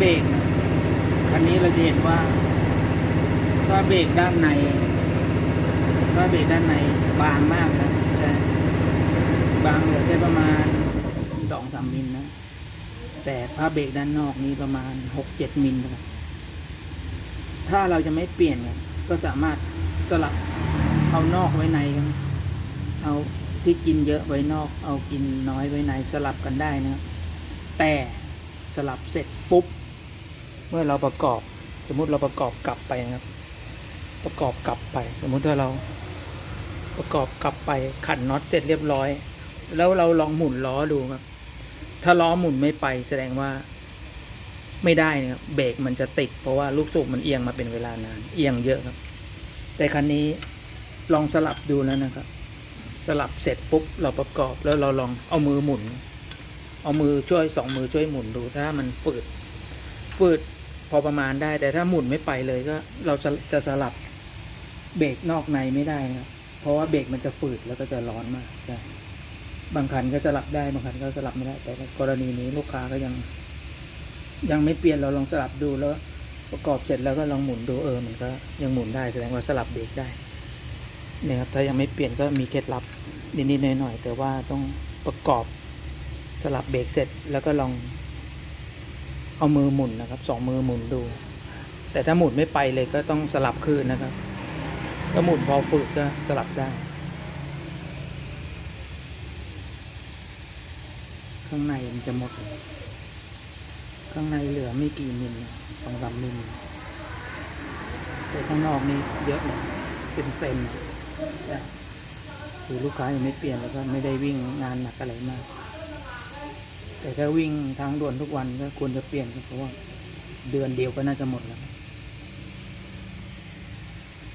เบรกคันนี้เราจะเห็นว่าฝ้าเบรกด้านในฝ้าเบรกด้านในบางมากนะใช่บางเหลือแค่ประมาณสองสามมิลนะแต่ผ้าเบรกด้านนอกนี้ประมาณหกเจ็ดมิลนะครับถ้าเราจะไม่เปลี่ยนก็สามารถสลับเอานอกไว้ในครับเอาที่กินเยอะไว้นอก เอากินน้อยไว้ในสลับกันได้นะแต่สลับเสร็จปุ๊บ เมื่อเราประกอบ สมมุติเราประกอบกลับไปนะครับ ประกอบกลับไป สมมุติถ้าเราประกอบกลับไปขันน็อตเสร็จเรียบร้อย แล้วเราลองหมุนล้อดูครับ ถ้าล้อหมุนไม่ไปแสดงว่าไม่ได้นะครับเบรกมันจะติด เพราะว่าลูกสูบมันเอียงมาเป็นเวลานาน เอียงเยอะครับ แต่คันนี้ลองสลับดูแล้วนะครับ สลับเสร็จปุ๊บเราประกอบแล้วเราลองเอามือหมุน เอามือช่วยสองมือช่วยหมุนดูถ้ามันฝืดฝืด พอประมาณได้ แต่ถ้าหมุนไม่ไปเลยก็ เราจะจะสลับเบรกนอกในไม่ได้นะครับเพราะว่าเบรกมันจะฝืดแล้วก็จะร้อนมากใช่บางคันก็สลับได้บางคันก็สลับไม่ได้ แต่กรณีนี้ลูกค้าก็ยัง ยังไม่เปลี่ยนเราลองสลับดูแล้ว ประกอบเสร็จแล้วก็ลองหมุนดูเออมันก็ยังหมุนได้แสดงว่าสลับเบรกได้เนี่ยครับถ้ายังไม่เปลี่ยนก็มีเคล็ดลับนิดๆหน่อยๆแต่ว่าต้องประกอบสลับเบรกเสร็จแล้วก็ลอง เอามือหมุนนะครับสองมือหมุนดู แต่ถ้าหมุนไม่ไปเลยก็ต้องสลับคืนนะครับถ้าหมุนพอฝึกก็สลับได้ ข้างในมันจะหมด ข้างในเหลือไม่กี่มิลสองสามมิลแต่ข้างนอกนี่เยอะเลยเป็นเซนคือลูกค้ายังไม่เปลี่ยนแล้วก็ไม่ได้วิ่งงานหนักอะไรมาก แต่ถ้าวิ่งทางด่วนทุกวันก็ควรจะเปลี่ยนเพราะว่าเดือนเดียวก็น่าจะหมดแล้ว